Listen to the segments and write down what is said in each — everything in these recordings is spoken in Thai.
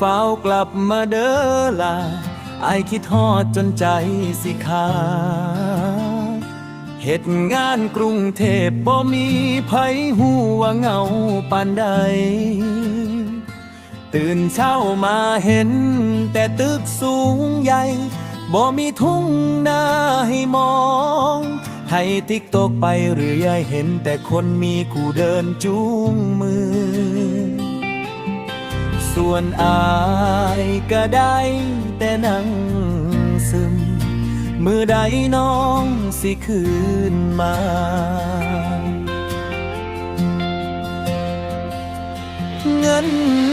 ฝ้ากลับมาเด้อลาไอคิดทอดจนใจสิขาดเหตุงานกรุงเทพบ่มีไผหูว่าเงาปานใด ตื่นเช้ามาเห็น แต่ตึกสูงใหญ่บ่มีทุ่งนาให้มองให้ติ๊กตกไปหรือยายเห็นแต่คนมีคู่เดินจูงมือ ส่วนอายก็ได้แต่นั่งซึม มือใดน้องสิคืนมาเงินเดือน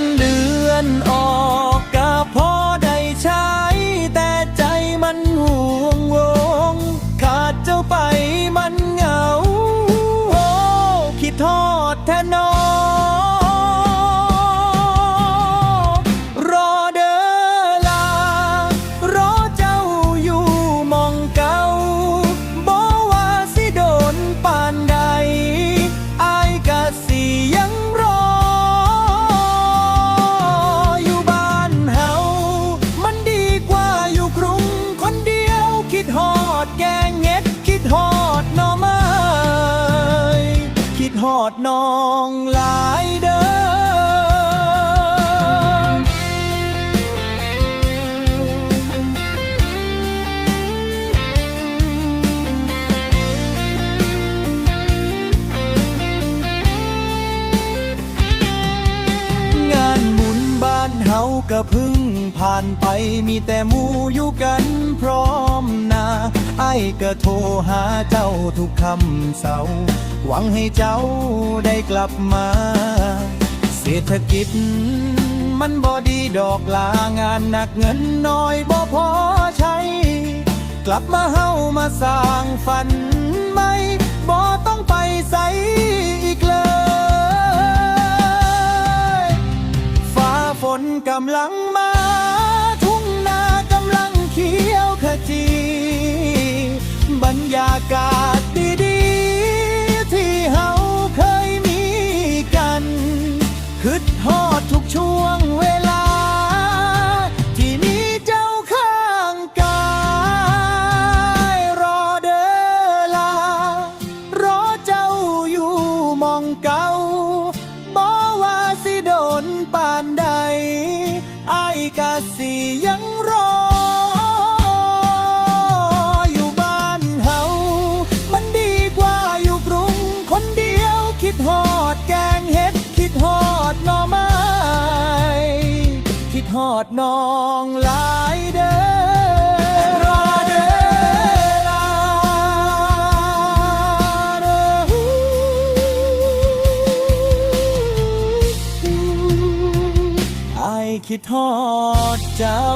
ดฮอดน้องหลายเด้องานหมุนบ้านเฮาก็พึ่งผ่านไปมีแต่มูอยู่กันพร้อมหนา ไอ้ก็โทรหาเจ้าทุกคำเสาร์หวังให้เจ้าได้กลับมา เศรษฐกิจ มันบ่ดีดอกลางานหนักเงินน้อยบ่พอใช้ กลับมาเฮามาสร้างฝันใหม่บ่ต้องไปใสอีกเลยฟ้าฝนกำลังมา ทุ่งนากำลังเขียวขจี ยากาศดีๆ ที่เฮาเคยมีกันคึดฮอดทุกช่วงเวลา ที่มีเจ้าข้างกายรอเด้อลา รอเจ้าอยู่มองเก่าบอกว่าสิโดนปานใด ไอ้ายกะสิยัง ฮอดแกงเห็ดคิดฮอดหน่อไม้คิดฮอดน้องหลายเด้อรอเด้อลาเด้อไอคิดทอดเจ้า